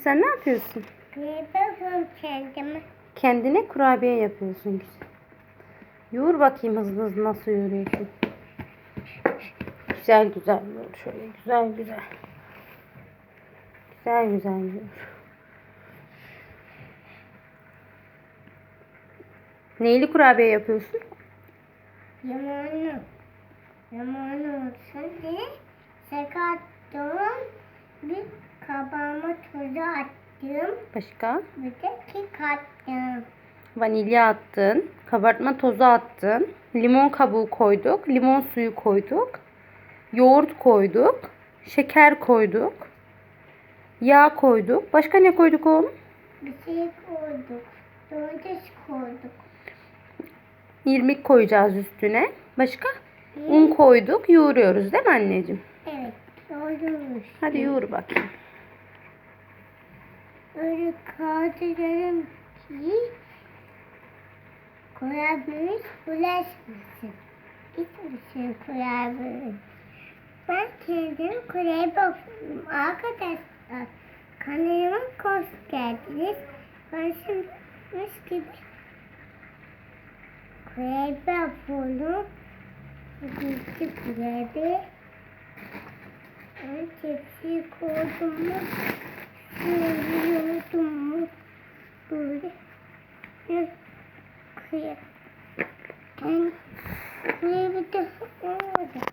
Sen ne yapıyorsun? Yapıyorum kendime. Kendine kurabiye yapıyorsun güzel. Yoğur bakayım hızlı hızlı nasıl yoğuruyorsun. Güzel güzel yoğur şöyle güzel güzel. Güzel güzel yoğur. Neyli kurabiye yapıyorsun? Limonlu. Limonlu kabağıma tuzu attım. Başka? Bir de kek attım. Vanilya attın, kabartma tozu attın, limon kabuğu koyduk, limon suyu koyduk, yoğurt koyduk, şeker koyduk, yağ koyduk. Başka ne koyduk oğlum? Bir şey koyduk. Domates koyduk. İrmik koyacağız üstüne. Başka? Un koyduk, yoğuruyoruz değil mi anneciğim? Evet. Doldurmuş. Hadi yoğur bakayım. Öyle kaldıralım ki kurabiyemiz bulaşmasın. Gitmesin kurabiyemiz. Ben kendim kurabiye yapıyorum arkadaşlar. Kanalıma hoş geldiniz. Mis gibi kurabiye yapıyorum. Gitti kurabiye. Ben tepsiye koydum mu? Şöyle smooth food is clear. And leave it to order.